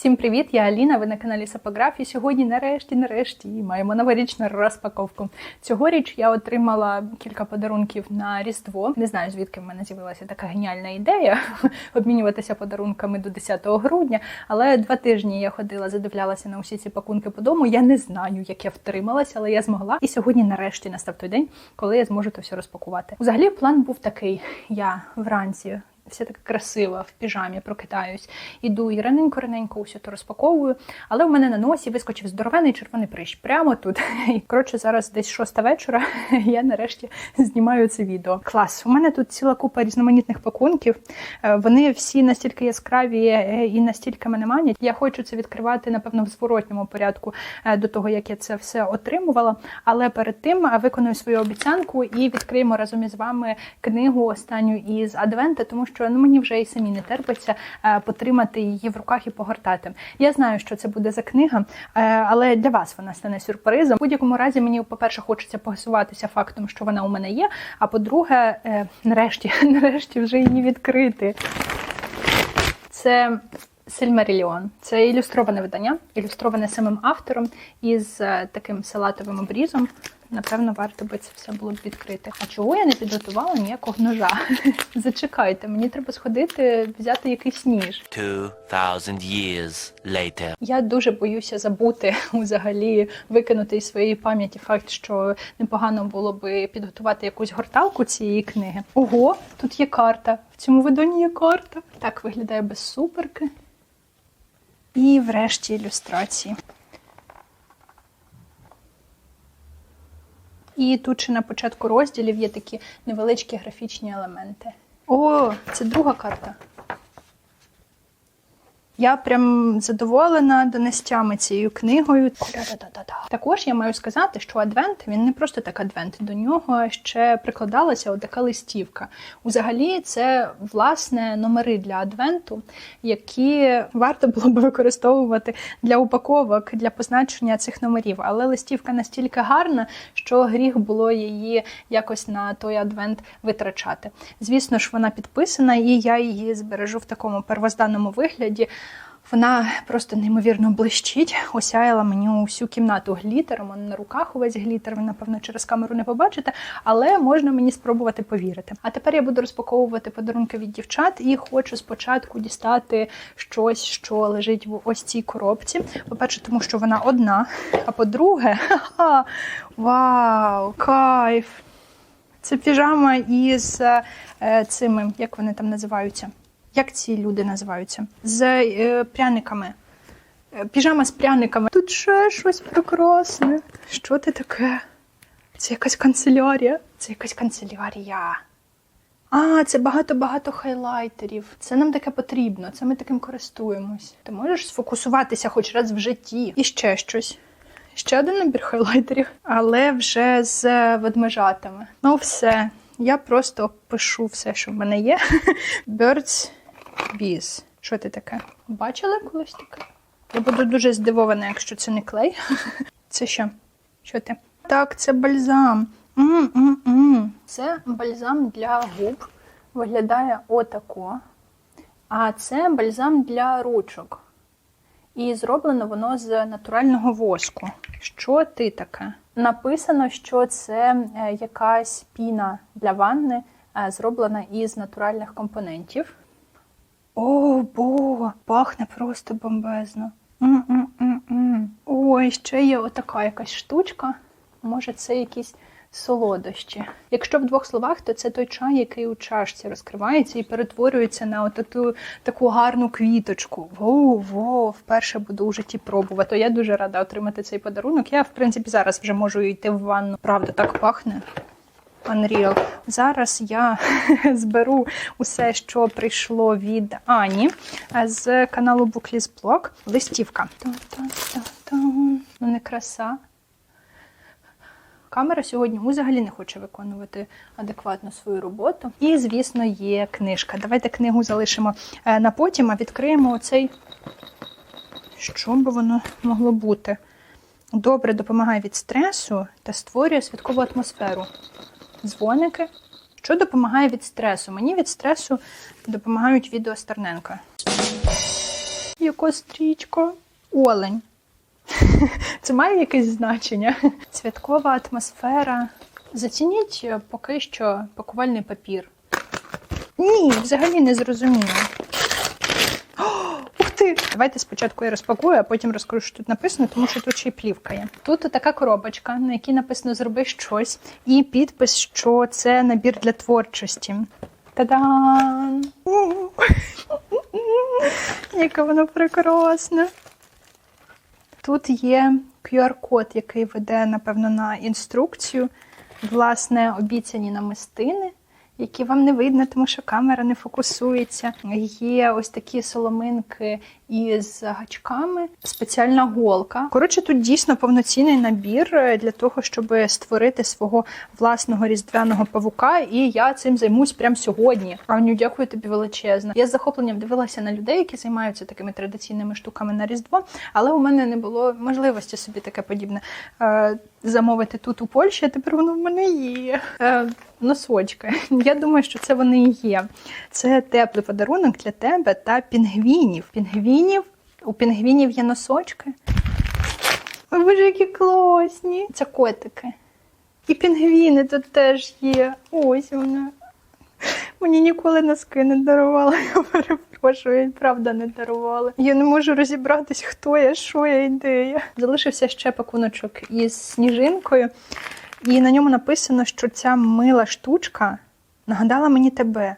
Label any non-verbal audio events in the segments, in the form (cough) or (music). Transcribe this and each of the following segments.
Всім привіт! Я Аліна. Ви на каналі Сапограф. І сьогодні, нарешті, нарешті, маємо новорічну розпаковку. Цьогоріч я отримала кілька подарунків на Різдво. Не знаю, звідки в мене з'явилася така геніальна ідея (laughs) обмінюватися подарунками до 10 грудня. Але два тижні я ходила, задивлялася на усі ці пакунки по дому. Я не знаю, як я втрималася, але я змогла. І сьогодні, нарешті, настав той день, коли я зможу це все розпакувати. Взагалі, план був такий: я вранці. Все так красиво, в піжамі прокидаюсь. Іду і раненько раненько усе то розпаковую. Але в мене на носі вискочив здоровений червоний прищ прямо тут. (laughs) І, коротше, зараз десь шоста вечора. (laughs) Я нарешті знімаю це відео. Клас. У мене тут ціла купа різноманітних пакунків. Е, Вони всі настільки яскраві е, і настільки мене манять. Я хочу це відкривати, напевно, в зворотньому порядку е, до того, як я це все отримувала. Але перед тим виконую свою обіцянку і відкриємо разом із вами книгу останню із Адвента, тому що ну мені вже і самі не терпиться е, потримати її в руках і погортати. Я знаю, що це буде за книга, е, але для вас вона стане сюрпризом. В будь-якому разі мені, по-перше, хочеться погасуватися фактом, що вона у мене є. А по-друге, е, нарешті, (laughs) нарешті вже її відкрити. Це Сильмаріліон. Це ілюстроване видання, ілюстроване самим автором із таким салатовим обрізом. Напевно, варто би це все було б відкрити. А чого я не підготувала ніякого ножа? (laughs) Зачекайте, мені треба сходити, взяти якийсь ніж. 2,000 years later. Я дуже боюся забути (laughs) взагалі викинути із своєї пам'яті факт, що непогано було би підготувати якусь горталку цієї книги. Ого, тут є карта. В цьому виданні є карта. Так виглядає без суперки. І врешті ілюстрації. І тут ще на початку розділів є такі невеличкі графічні елементи. О, це друга карта. Я прям задоволена донестями цією книгою. Також я маю сказати, що адвент він не просто так адвент. До нього ще прикладалася отака листівка. Взагалі, це власне номери для адвенту, які варто було б використовувати для упаковок, для позначення цих номерів. Але листівка настільки гарна, що гріх було її якось на той адвент витрачати. Звісно ж, вона підписана, і я її збережу в такому первозданному вигляді. Вона просто неймовірно блищить, осяяла мені усю кімнату глітером. Он на руках увесь глітер, ви, напевно, через камеру не побачите, але можна мені спробувати повірити. А тепер я буду розпаковувати подарунки від дівчат і хочу спочатку дістати щось, що лежить в ось цій коробці. По-перше, тому що вона одна. А по-друге, вау, кайф! Це піжама із е, цими, як вони там називаються? Як ці люди називаються? З е, пряниками. Е, Піжама з пряниками. Тут ще щось прекрасне. Що це таке? Це якась канцелярія. Це якась канцелярія. А, це багато-багато хайлайтерів. Це нам таке потрібно, це ми таким користуємось. Ти можеш сфокусуватися хоч раз в житті. І ще щось. Ще один набір хайлайтерів, але вже з ведмежатами. Ну, все. Я просто пишу все, що в мене є. (laughs) Birds Bees. Що це таке? Бачили колись таке? Я буду дуже здивована, якщо це не клей. (laughs) Це що? Що ти? Так, це бальзам. М-м-м. Це бальзам для губ. Виглядає отако. А це бальзам для ручок. І зроблено воно з натурального воску. Що ти таке? Написано, що це е, якась піна для ванни, е, зроблена із натуральних компонентів. О, бо, пахне просто бомбезно. М-м-м-м. Ой, ще є отака якась штучка. Може, це якісь солодощі. Якщо в двох словах, то це той чай, який у чашці розкривається і перетворюється на оту таку гарну квіточку. Воу, вперше буду у житті пробувати. Я дуже рада отримати цей подарунок. Я, в принципі, зараз вже можу йти в ванну. Правда, так пахне. Unreal. Зараз я (laughs) зберу усе, що прийшло від Ані з каналу Booklist Blog. Листівка. Ну, не краса. Камера сьогодні взагалі не хоче виконувати адекватно свою роботу. І, звісно, є книжка. Давайте книгу залишимо е, на потім, а відкриємо оцей. Що би воно могло бути? Добре допомагає від стресу та створює святкову атмосферу. Дзвоники. Що допомагає від стресу? Мені від стресу допомагають відео Стерненка. Яка стрічка? Олень. (laughs) Це має якесь значення. Святкова атмосфера. Зацініть е, поки що пакувальний папір. Ні, взагалі не зрозуміло. Давайте спочатку я розпакую, а потім розкажу, що тут написано, тому що тут ще й плівка є. Тут така коробочка, на якій написано Зроби щось, і підпис, що це набір для творчості. Та-дам! (laughs) Яке воно прекрасне. Тут є QR-код, який веде, напевно, на інструкцію. Власне, обіцяні намистини, які вам не видно, тому що камера не фокусується. Є ось такі соломинки із гачками, спеціальна голка. Коротше, тут дійсно повноцінний набір е, для того, щоб створити свого власного різдвяного павука. І я цим займусь прямо сьогодні. Аню, дякую тобі величезно. Я з захопленням дивилася на людей, які займаються такими традиційними штуками на Різдво, але у мене не було можливості собі таке подібне е, замовити тут у Польщі. а Тепер воно в мене є. Е, носочки. Я думаю, що це вони і є. Це теплий подарунок для тебе та пінгвінів. Пінгвінів. У пінгвінів є носочки. Ой, боже, які класні. Це котики. І пінгвіни тут теж є. Ось вони. Мені ніколи носки не дарували. (laughs) Я перепрошую, і правда не дарували. Я не можу розібратись, хто я, що я і де я. Залишився ще пакуночок із сніжинкою, і на ньому написано, що ця мила штучка нагадала мені тебе.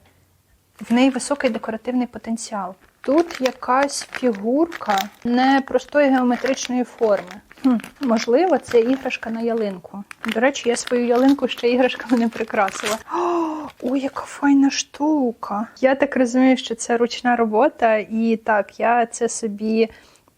В неї високий декоративний потенціал. Тут якась фігурка непростої геометричної форми. Хм, можливо, це іграшка на ялинку. До речі, я свою ялинку ще іграшками не прикрасила. О, яка файна штука! Я так розумію, що це ручна робота, і так, я це собі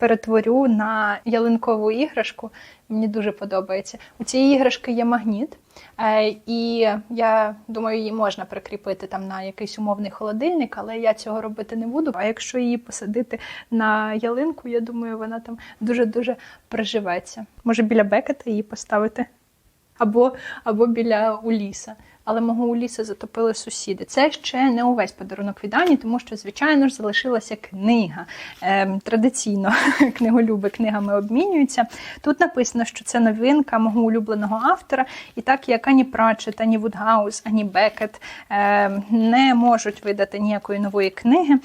перетворю на ялинкову іграшку. Мені дуже подобається. У цієї іграшки є магніт, е, і я думаю, її можна прикріпити там на якийсь умовний холодильник, але я цього робити не буду. А якщо її посадити на ялинку, я думаю, вона там дуже-дуже приживеться. Може, біля бекета її поставити? Або, або біля Уліса. Але мого Уліса затопили сусіди. Це ще не увесь подарунок від Ані, тому що, звичайно ж, залишилася книга. Ем, традиційно (laughs) книголюби книгами обмінюються. Тут написано, що це новинка мого улюбленого автора, і так як ані Пратчет, ані Вудгаус, ані Бекет ем, не можуть видати ніякої нової книги. Е,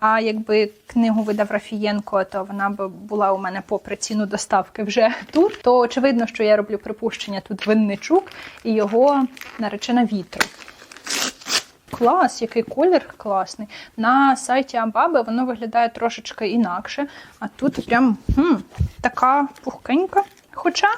а якби книгу видав Рафієнко, то вона б була у мене попри ціну доставки вже тут. То очевидно, що я роблю припущення тут Винничук і його наречена вітру. Клас, який колір класний. На сайті Амбаби воно виглядає трошечки інакше. А тут прям хм, така пухкенька. Хоча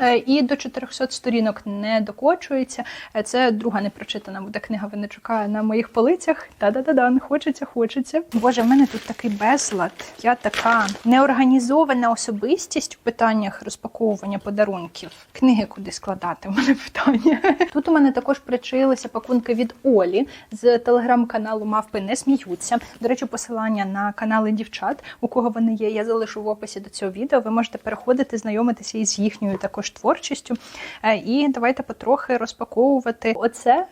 е, і до 400 сторінок не докочується. Е, Це друга непрочитана буде книга Винничука на моїх полицях. Та-да-да-да, хочеться, хочеться. Боже, в мене тут такий безлад. Я така неорганізована особистість в питаннях розпаковування подарунків. Книги куди складати? У мене питання. Тут у мене також причаїлися пакунки від Олі з телеграм-каналу Мавпи не сміються. До речі, посилання на канали дівчат, у кого вони є, я залишу в описі до цього відео. Ви можете переходити, знайомитися із їхньою також творчістю. Е, І давайте потрохи розпаковувати. Оце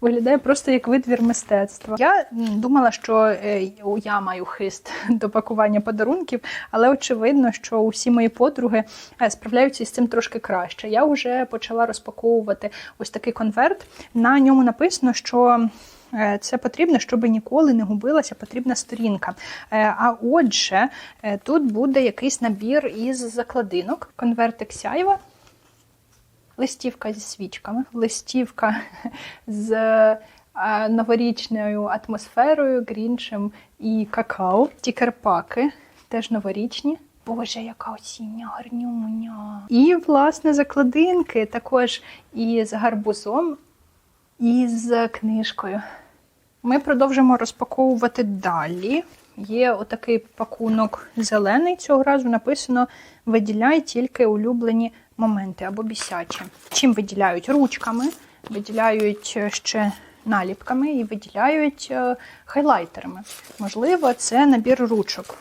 виглядає просто як витвір мистецтва. Я думала, що е, я маю хист до пакування подарунків, але очевидно, що усі мої подруги е, справляються із цим трошки краще. Я вже почала розпаковувати ось такий конверт. На ньому написано, що. Е, Це потрібно, щоб ніколи не губилася потрібна сторінка. Е, А отже, е, тут буде якийсь набір із закладинок, конвертик сяйва, листівка зі свічками, листівка з новорічною атмосферою, грінчем і какао, тікерпаки, теж новорічні. Боже, яка осіння гарнюня. І, власне, закладинки також із гарбузом, і з книжкою. Ми продовжимо розпаковувати далі. Є отакий пакунок зелений. Цього разу написано: виділяй тільки улюблені моменти або бісячі. Чим виділяють? Ручками, виділяють е, ще наліпками і виділяють е, хайлайтерами. Можливо, це набір ручок.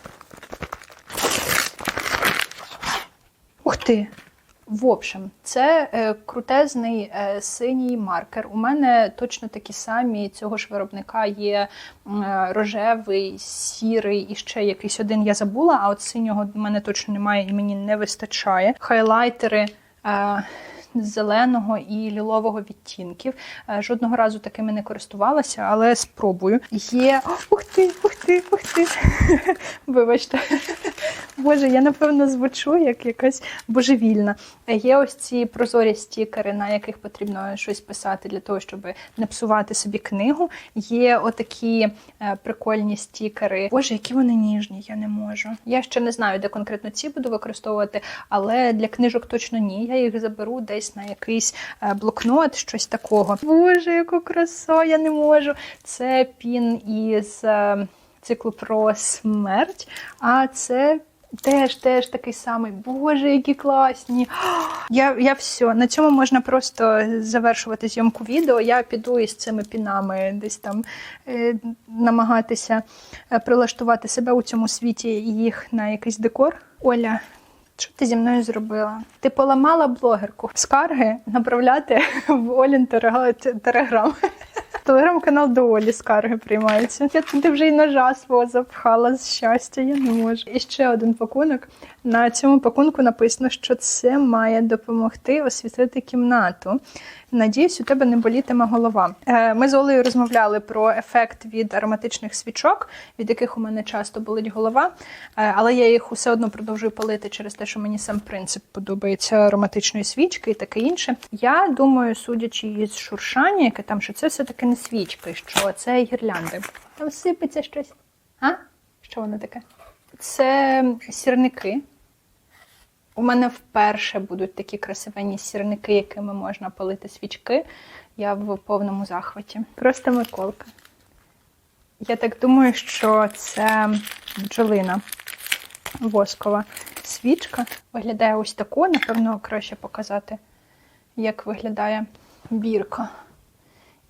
Ух ти! В общем, це е, крутезний е, синій маркер. У мене точно такі самі цього ж виробника є е, рожевий, сірий і ще якийсь один я забула, а от синього в мене точно немає і мені не вистачає. Хайлайтери. Е, Зеленого і лілового відтінків. Е, Жодного разу такими не користувалася, але спробую. Є. Ух ти, ух ти, ух ти. (laughs) Вибачте. (laughs) Боже, я напевно звучу як якась божевільна. Е, Є ось ці прозорі стікери, на яких потрібно щось писати для того, щоб не псувати собі книгу. Є отакі е, прикольні стікери. Боже, які вони ніжні, я не можу. Я ще не знаю, де конкретно ці буду використовувати, але для книжок точно ні. Я їх заберу десь на якийсь е, блокнот, щось такого. Боже, яку краса, я не можу. Це пін із е, циклу про смерть, а це. Теж, теж такий самий. Боже, які класні. Я, я все. На цьому можна просто завершувати зйомку відео. Я піду із цими пінами десь там е, намагатися прилаштувати себе у цьому світі і їх на якийсь декор. Оля, що ти зі мною зробила? Ти поламала блогерку. Скарги направляти в Олін телеграм. (laughs) Телеграм-канал до Олі скарги приймаються. Я туди вже й ножа свого запхала з щастя, я не можу. І ще один пакунок. На цьому пакунку написано, що це має допомогти освітлити кімнату. Надіюсь, у тебе не болітиме голова. Е, Ми з Олею розмовляли про ефект від ароматичних свічок, від яких у мене часто болить голова, Е, але я їх усе одно продовжую палити через те, що мені сам принцип подобається ароматичної свічки і таке інше. Я думаю, судячи із шуршання, яке там, що це все-таки не свічки, що це гірлянди. Там сипеться щось. А? Що воно таке? Це сірники. У мене вперше будуть такі красивенні сірники, якими можна палити свічки. Я в повному захваті. Просто Миколка. Я так думаю, що це бджолина воскова свічка. Виглядає ось тако. Напевно, краще показати, як виглядає бірка.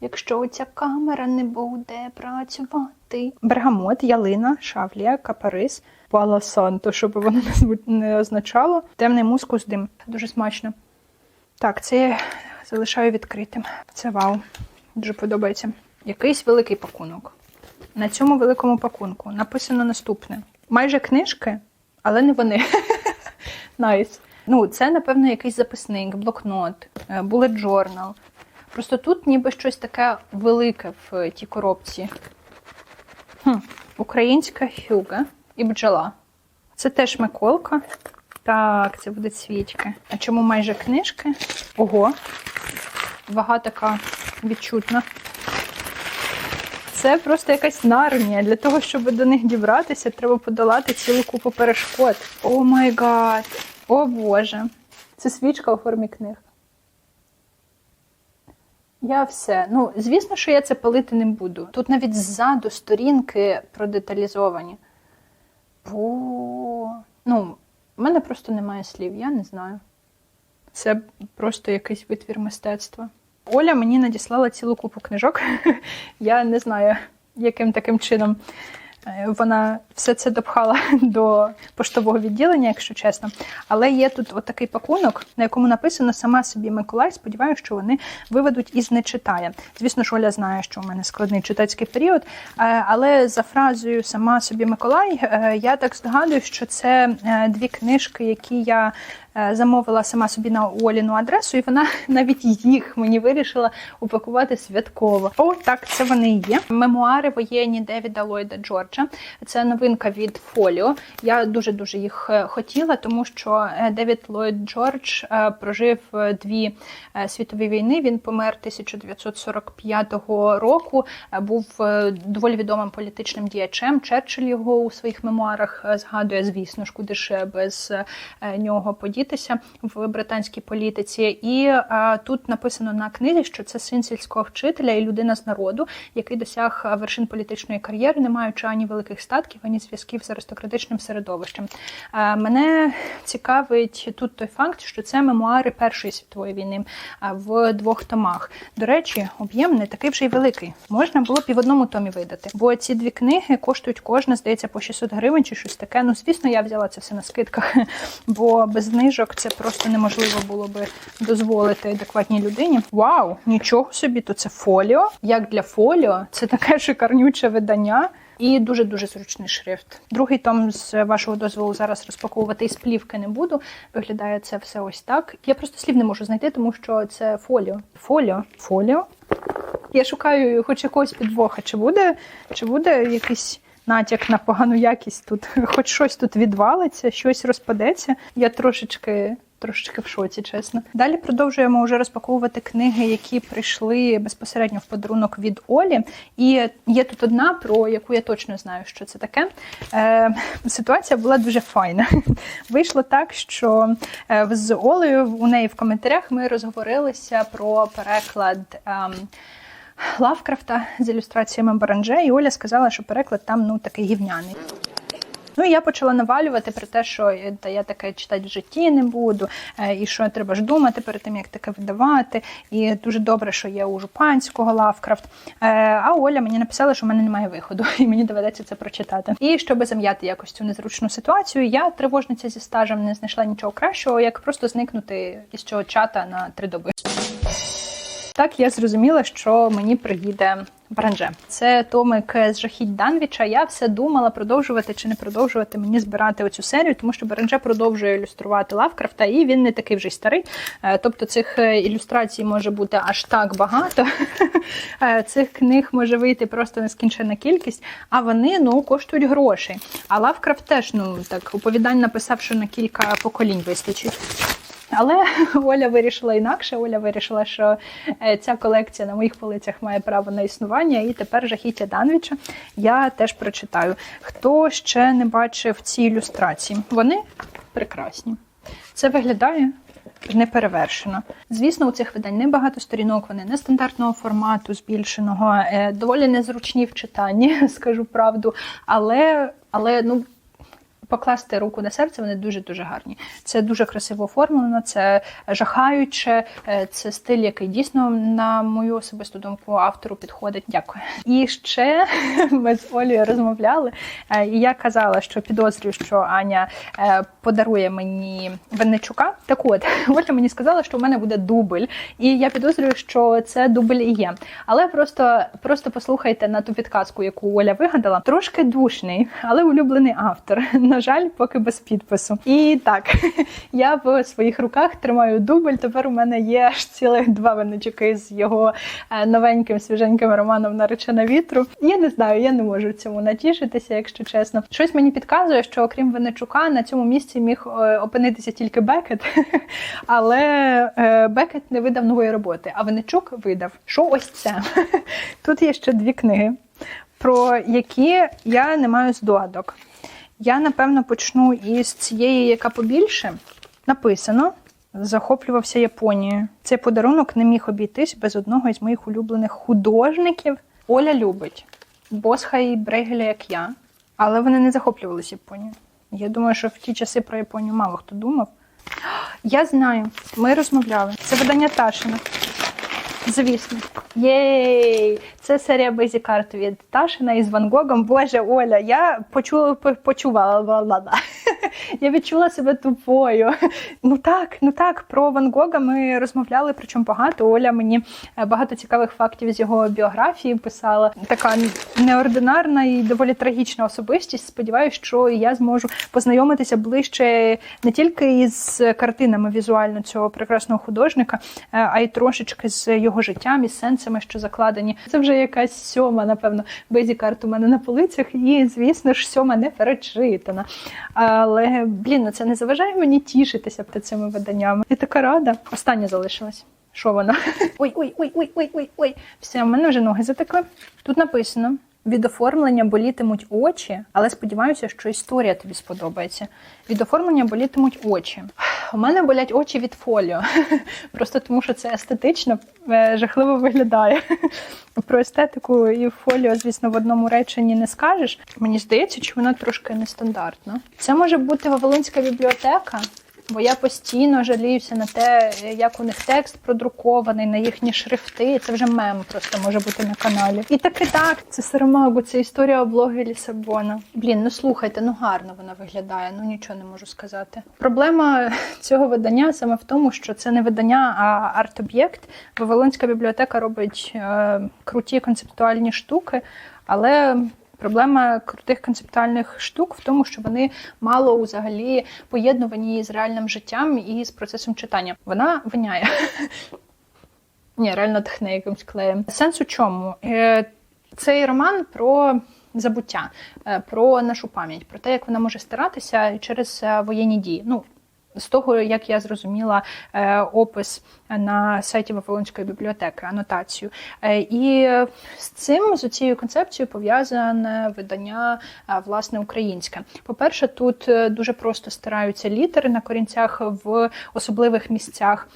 Якщо оця камера не буде працювати. Бергамот, ялина, шавлія, капарис, пала санто, щоб воно не означало. Темний мускус, дим. Дуже смачно. Так, це я залишаю відкритим. Це вау. Дуже подобається. Якийсь великий пакунок. На цьому великому пакунку написано наступне: майже книжки, але не вони. (laughs) Найс. Ну, це, напевно, якийсь записник, блокнот, е, bullet journal. Просто тут ніби щось таке велике в тій коробці. Хм. Українська хюга і бджола. Це теж Миколка. Так, це будуть свічки. А чому майже книжки? Ого. Вага така відчутна. Це просто якась нарнія. Для того, щоб до них дібратися, треба подолати цілу купу перешкод. О май гад! О Боже! Це свічка у формі книг. Я все. Ну, звісно, що я це палити не буду. Тут навіть ззаду сторінки продеталізовані. Бо. Ну, в мене просто немає слів, я не знаю. Це просто якийсь витвір мистецтва. Оля мені надіслала цілу купу книжок. (laughs) Я не знаю, яким таким чином вона все це допхала (laughs) до поштового відділення, якщо чесно. Але є тут отакий пакунок, на якому написано сама собі Миколай. Сподіваюся, що вони виведуть із не читає. Звісно ж, Оля знає, що у мене складний читацький період. е, Але за фразою сама собі Миколай, е, я так здогадую, що це е, дві книжки, які я е, замовила сама собі на Оліну адресу, і вона (laughs) навіть їх мені вирішила упакувати святково. О, так, це вони є. Мемуари воєнні Девіда Ллойда Джорджа. Це новинка від Фоліо. Я дуже дуже їх е, хотіла, тому що е, Девід Ллойд Джордж е, прожив е, дві е, світові війни. Він помер 1945 року. е, Був е, доволі відомим політичним діячем. Черчилль його у своїх мемуарах е, згадує, звісно ж, куди ж без е, нього подітися в британській політиці. І е, тут написано на книзі, що це син сільського вчителя і людина з народу, який досяг вершин політичної кар'єри, не маючи ані великих статків, ані зв'язків з аристократичним середовищем. Е, Мене цікавить тут той факт, що це мемуари Першої світової війни е, в двох томах. До речі, об'єм не такий вже й великий. Можна було б і в одному томі видати. Бо ці дві книги коштують кожна, здається, по 600 гривень чи щось таке. Ну, звісно, я взяла це все на скидках, (laughs) бо без знижок книжок. Це просто неможливо було би дозволити адекватній людині. Вау, нічого собі, то це фоліо. Як для фоліо, це таке шикарнюче видання. І дуже дуже зручний шрифт. Другий том з вашого дозволу зараз розпаковувати із плівки не буду. Виглядає це все ось так. Я просто слів не можу знайти, тому що це фоліо. Фоліо, фоліо. Я шукаю хоч якогось підвоха. Чи буде, чи буде якийсь натяк на погану якість тут? (laughs) Хоч щось тут відвалиться, щось розпадеться. Я трошечки. Трошечки в шоці, чесно. Далі продовжуємо вже розпаковувати книги, які прийшли безпосередньо в подарунок від Олі. І є тут одна, про яку я точно знаю, що це таке. Е, ситуація була дуже файна. (laughs) Вийшло так, що е, з Олею у неї в коментарях ми розговорилися про переклад. Ем, Лавкрафта з ілюстраціями Баранже, і Оля сказала, що переклад там ну такий гівняний. Ну і я почала навалювати про те, що е, та я таке читати в житті не буду, е, і що треба ж думати перед тим, як таке видавати. І дуже добре, що є у Жупанського Лавкрафт. Е, А Оля мені написала, що в мене немає виходу, (laughs) і мені доведеться це прочитати. І щоб зам'яти якось цю незручну ситуацію, я тривожниця зі стажем не знайшла нічого кращого, як просто зникнути із цього чата на три доби. Так я зрозуміла, що мені приїде Бранже. Це томик з жахіть Данвіча. Я все думала продовжувати чи не продовжувати мені збирати оцю серію, тому що Бранже продовжує ілюструвати Лавкрафта, і він не такий вже й старий. Е, Тобто цих е, ілюстрацій може бути аж так багато. (laughs) Е, Цих книг може вийти просто нескінчена кількість, а вони ну коштують грошей. А Лавкрафт теж ну так оповідань написав, що на кілька поколінь вистачить. Але (laughs) Оля вирішила інакше. Оля вирішила, що е, ця колекція на моїх полицях має право на існування, і тепер жахіття Данвіча я теж прочитаю. Хто ще не бачив ці ілюстрації? Вони прекрасні. Це виглядає. Неперевершено. Звісно, у цих видань небагато сторінок, вони нестандартного формату, збільшеного, е, доволі незручні в читанні, (laughs) скажу правду. Але, але ну, покласти руку на серце, вони дуже-дуже гарні. Це дуже красиво оформлено, це жахаюче, е, це стиль, який дійсно, на мою особисту думку, автору підходить. Дякую. І ще (laughs) ми з Олею розмовляли, е, і я казала, що підозрюю, що Аня е, подарує мені Винничука. Так от, (laughs) Оля мені сказала, що в мене буде дубль, і я підозрюю, що це дубль і є. Але просто, просто послухайте на ту підказку, яку Оля вигадала. Трошки душний, але улюблений автор. (laughs) На жаль, поки без підпису. І так, (laughs) я в своїх руках тримаю дубль. Тепер у мене є аж цілих два винничуки з його е, новеньким свіженьким романом Наречена вітру. Я не знаю, я не можу цьому натішитися, якщо чесно. Щось мені підказує, що окрім Винничука на цьому місці міг е, опинитися тільки Бекет, (laughs) але е, Бекет не видав нової роботи, а Винничук видав. Що ось це? (laughs) Тут є ще дві книги, про які я не маю здогадок. Я напевно почну із цієї, яка побільше. Написано. Захоплювався Японією. Цей подарунок не міг обійтись без одного із моїх улюблених художників. Оля любить Босха і Брейгеля, як я, але вони не захоплювалися Японією. Я думаю, що в ті часи про Японію мало хто думав. (gasps) Я знаю, ми розмовляли. Це видання Ташина. Звісно. Єй! Це серія Бейзі карт від Ташина із Ван Гогом. Боже, Оля, я почула, почувала. (laughs) Я відчула себе тупою. Ну так, ну так, про Ван Гога ми розмовляли, причому багато. Оля мені е, багато цікавих фактів з його біографії писала. Така неординарна і доволі трагічна особистість. Сподіваюся, що я зможу познайомитися ближче не тільки із картинами візуально цього прекрасного художника, е, а й трошечки з його життям і сенсами, що закладені. Це вже якась сьома, напевно, безі-карт у мене на полицях, і, звісно ж, сьома не перечитана. Але, блін, ну це не заважає мені тішитися цими виданнями. Я така рада. Остання залишилась. Що вона? Ой, ой, ой, ой, ой, ой, ой. Все, в мене вже ноги затекли. Тут написано. Від оформлення болітимуть очі, але сподіваюся, що історія тобі сподобається. Від оформлення болітимуть очі. У мене болять очі від фоліо. (laughs) Просто тому, що це естетично е, жахливо виглядає. (laughs) Про естетику і фоліо, звісно, в одному реченні не скажеш. Мені здається, чи вона трошки нестандартна. Це може бути Вавилонська бібліотека. Бо я постійно жаліюся на те, як у них текст продрукований, на їхні шрифти. Це вже мем просто може бути на каналі. І так і так, це Сарамагу, це історія облоги Лісабона. Блін, ну слухайте, ну гарно вона виглядає, ну нічого не можу сказати. Проблема цього видання саме в тому, що це не видання, а арт-об'єкт. Вавилонська бібліотека робить е, круті концептуальні штуки, але. Проблема крутих концептуальних штук в тому, що вони мало взагалі поєднувані з реальним життям і з процесом читання. Вона виняє. (laughs) Ні, реально тхне якимсь клеєм. Сенс у чому? Е, Цей роман про забуття, е, про нашу пам'ять, про те, як вона може старатися через е, воєнні дії. Ну, з того, як я зрозуміла е, опис на сайті Вавилонської бібліотеки, анотацію. Е, і з цим, з цією концепцією, пов'язане видання е, власне українське. По-перше, тут дуже просто стараються літери на корінцях в особливих місцях.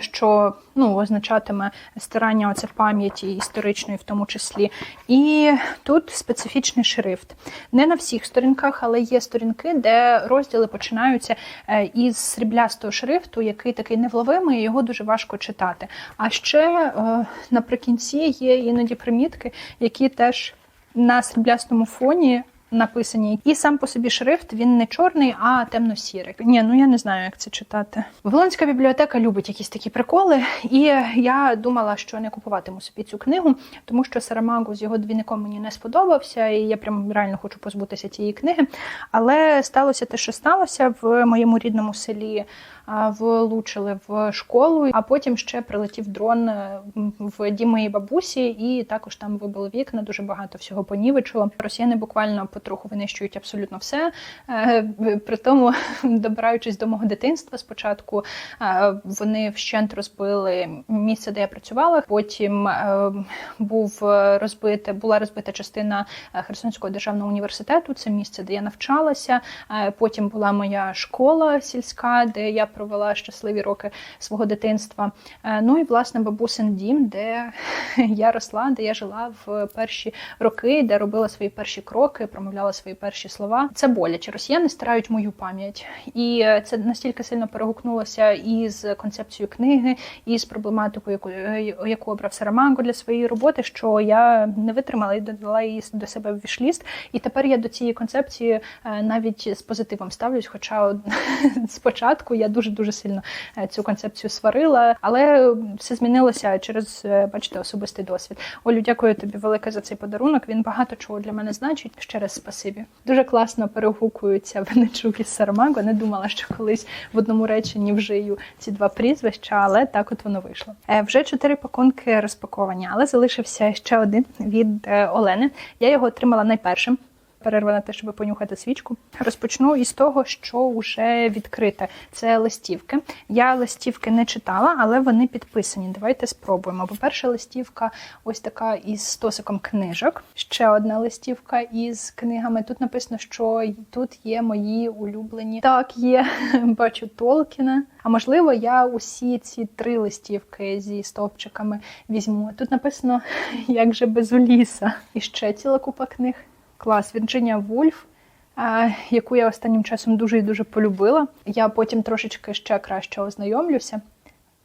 Що ну означатиме старання оце пам'яті історичної, в тому числі, і тут специфічний шрифт. Не на всіх сторінках, але є сторінки, де розділи починаються е, із сріблястого шрифту, який такий невловимий, його дуже важко читати. А ще е, наприкінці є іноді примітки, які теж на сріблястому фоні написані. І сам по собі шрифт він не чорний, а темно-сірий. Ні, ну я не знаю, як це читати. Вавилонська бібліотека любить якісь такі приколи, і я думала, що не купуватиму собі цю книгу, тому що Сарамагу з його двійником мені не сподобався, і я прям реально хочу позбутися цієї книги. Але сталося те, що сталося в моєму рідному селі. Влучили в школу, а потім ще прилетів дрон е, в дім моєї бабусі, і також там вибило вікна, дуже багато всього понівечило. Росіяни буквально потроху винищують абсолютно все. Е, При тому, (laughs) добираючись до мого дитинства, спочатку е, вони вщент розбили місце, де я працювала. Потім був розбите, була розбита частина Херсонського державного університету. Це місце, де я навчалася. Потім була моя школа сільська, де я провела щасливі роки свого дитинства. Е, Ну і власне бабусин дім, де (laughs) я росла, де я жила в перші роки, де робила свої перші кроки, промовляла свої перші слова. Це боляче. Росіяни стирають мою пам'ять, і е, це настільки сильно перегукнулося і з концепцією книги, і з проблематикою, яку, е, яку обрав Сарамаго для своєї роботи, що я не витримала і додала її до себе в вішліст. І тепер я до цієї концепції навіть з позитивом ставлюсь. Хоча (laughs) спочатку я дуже дуже сильно е, цю концепцію сварила, але все змінилося через, е, бачите, особистий досвід. Олю, дякую тобі велике за цей подарунок. Він багато чого для мене значить. Ще раз спасибі. Дуже класно перегукуються Венечук і Сарамаго. Не думала, що колись в одному реченні вжию ці два прізвища, але так от воно вийшло. Е, Вже чотири пакунки розпаковані, але залишився ще один від Олени. Я його отримала найпершим перерва на те, щоб понюхати свічку. Розпочну із того, що вже відкрите. Це листівки. Я листівки не читала, але вони підписані. Давайте спробуємо. По-перше, листівка ось така із стосиком книжок. Ще одна листівка із книгами. Тут написано, що тут є мої улюблені. Так, є, (laughs) бачу Толкіна. А можливо, я усі ці три листівки зі стовпчиками візьму. Тут написано (laughs) як же без уліса. І ще ціла купа книг. Клас, Вірджинія Вульф, яку я останнім часом дуже і дуже полюбила. Я потім трошечки ще краще ознайомлюся.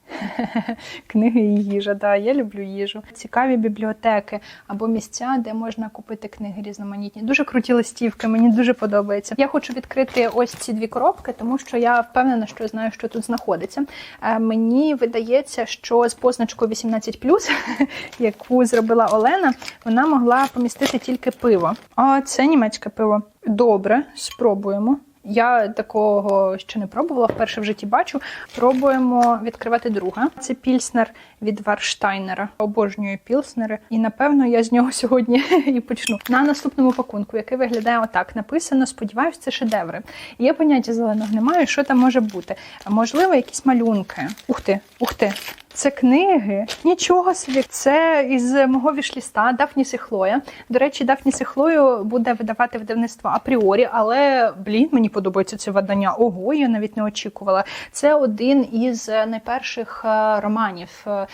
(laughs) Книги і їжа, да, я люблю їжу. Цікаві бібліотеки або місця, де можна купити книги різноманітні. Дуже круті листівки, мені дуже подобається. Я хочу відкрити ось ці дві коробки, тому що я впевнена, що знаю, що тут знаходиться. Е, Мені видається, що з позначкою 18+, (laughs) яку зробила Олена, вона могла помістити тільки пиво. А це німецьке пиво. Добре, спробуємо. Я такого ще не пробувала, вперше в житті бачу. Пробуємо відкривати друга. Це пільснер від Варштайнера. Обожнюю пілснери. І напевно я з нього (laughs) сьогодні і почну. На наступному пакунку, який виглядає отак, написано: сподіваюсь, це шедеври. Є поняття зеленого немає, що там може бути. Можливо, якісь малюнки. Ух ти, ух ти. Це книги. Нічого собі. Це із мого вішліста Дафніс і Хлоя. До речі, Дафніс і Хлою буде видавати видавництво апріорі, але блін, мені подобається це видання. Ого, я навіть не очікувала. Це один із найперших е, романів е,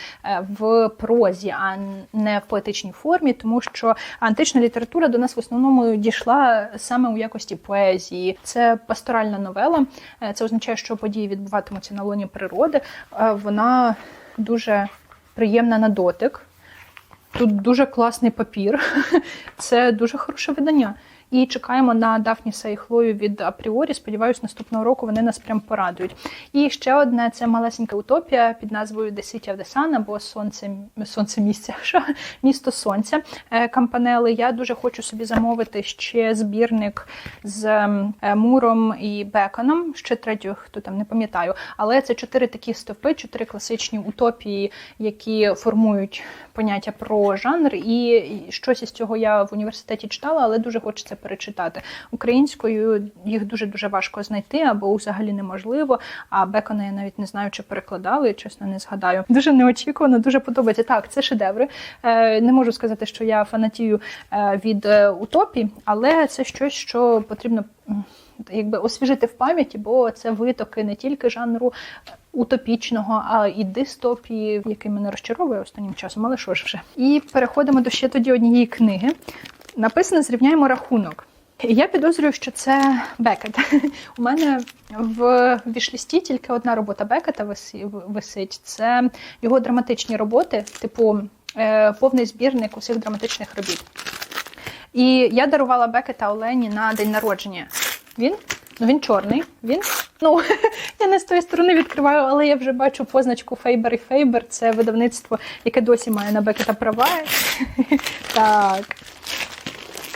в прозі, а не в поетичній формі, тому що антична література до нас в основному дійшла саме у якості поезії. Це пасторальна новела. Е, Це означає, що події відбуватимуться на лоні природи. Е, Вона дуже приємна на дотик. Тут дуже класний папір. (laughs) Це дуже хороше видання. І чекаємо на Дафніса і Хлою від апріорі. Сподіваюсь, наступного року вони нас прям порадують. І ще одне це малесенька утопія під назвою The City of the Sun або Сонце, Сонце місця. (laughs) Що? Місто Сонця е, Кампанели. Я дуже хочу собі замовити ще збірник з ем, е, Муром і Беконом. Ще третю, хто там не пам'ятаю. Але це чотири такі стовпи, чотири класичні утопії, які формують поняття про жанр. І і щось із цього я в університеті читала, але дуже хочеться перечитати. Українською їх дуже дуже важко знайти або взагалі неможливо. А Бекона я навіть не знаю, чи перекладали, чесно не згадаю. Дуже неочікувано, дуже подобається. Так, це шедеври. Е, Не можу сказати, що я фанатію е, від е, утопій, але це щось, що потрібно. Якби освіжити в пам'яті, бо це витоки не тільки жанру утопічного, а і дистопії, який мене розчаровує останнім часом, але що ж вже. І переходимо до ще тоді однієї книги. Написано Зрівняємо рахунок. Я підозрюю, що це Бекет. У мене в вішлісті тільки одна робота Бекета висить. Це його драматичні роботи, типу е, повний збірник усіх драматичних робіт. І я дарувала Бекета Олені на день народження. Він ну він чорний. Він ну (laughs) я не з тої сторони відкриваю, але я вже бачу позначку Фейбер і Фейбер. Це видавництво, яке досі має на Бекета права. (laughs) Так.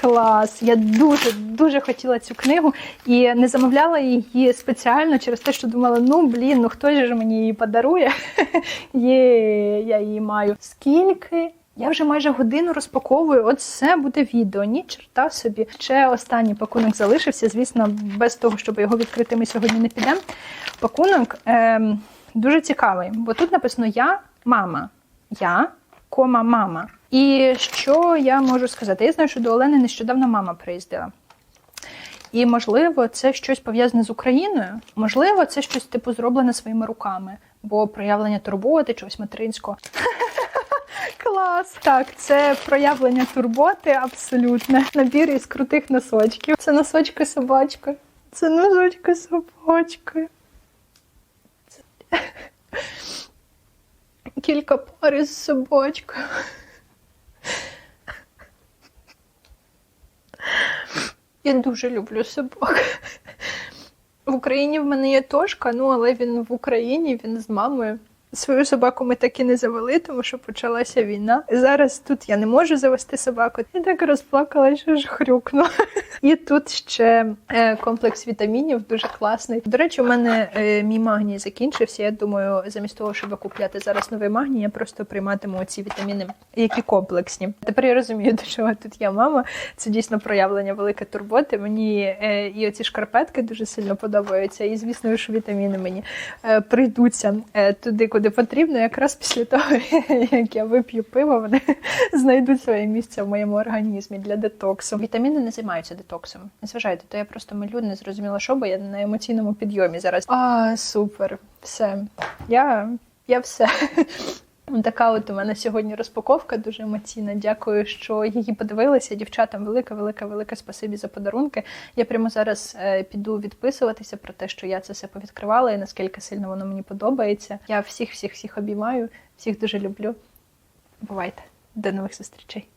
Клас! Я дуже дуже хотіла цю книгу і не замовляла її спеціально через те, що думала, ну блін, ну хто ж мені її подарує? (laughs) Є, я її маю. Скільки? Я вже майже годину розпаковую. От це буде відео. Ні, черта собі. Ще останній пакунок залишився. Звісно, без того, щоб його відкрити, ми сьогодні не підемо. Пакунок ем, дуже цікавий, бо тут написано Я мама. Я, кома, мама. І що я можу сказати? Я знаю, що до Олени нещодавно мама приїздила. І, можливо, це щось пов'язане з Україною. Можливо, це щось типу зроблене своїми руками, бо проявлення турботи, чогось материнського. (laughs) Клас! Так, це проявлення турботи абсолютне. Набір із крутих носочків. Це носочки собачки. Це носочки собачки. Це... (laughs) Кілька пар із собачкою. Я дуже люблю собак. В Україні в мене є Тошка, ну але він в Україні, він з мамою. Свою собаку ми так і не завели, тому що почалася війна. Зараз тут я не можу завести собаку. Я так розплакала, що ж хрюкну. (laughs) І тут ще е, комплекс вітамінів дуже класний. До речі, у мене е, мій магній закінчився. Я думаю, замість того, щоб купляти зараз новий магній, я просто прийматиму ці вітаміни, які комплексні. Тепер я розумію, до чого тут я мама. Це дійсно проявлення великої турботи. Мені е, і оці шкарпетки дуже сильно подобаються. І звісно, що вітаміни мені прийдуться туди, куди потрібно. Якраз після того, (laughs) як я вип'ю пиво, вони (laughs) знайдуть своє місце в моєму організмі для детоксу. Вітаміни не займаються детоксом. Не зважайте, то я просто милю, не зрозуміла, що, бо я на емоційному підйомі зараз. А, супер, все. Я, я все. (laughs) Така от у мене сьогодні розпаковка дуже емоційна. Дякую, що її подивилися. Дівчатам велике, велике, велике спасибі за подарунки. Я прямо зараз е, піду відписуватися про те, що я це все повідкривала і наскільки сильно воно мені подобається. Я всіх, всіх, всіх обіймаю, всіх дуже люблю. Бувайте, до нових зустрічей.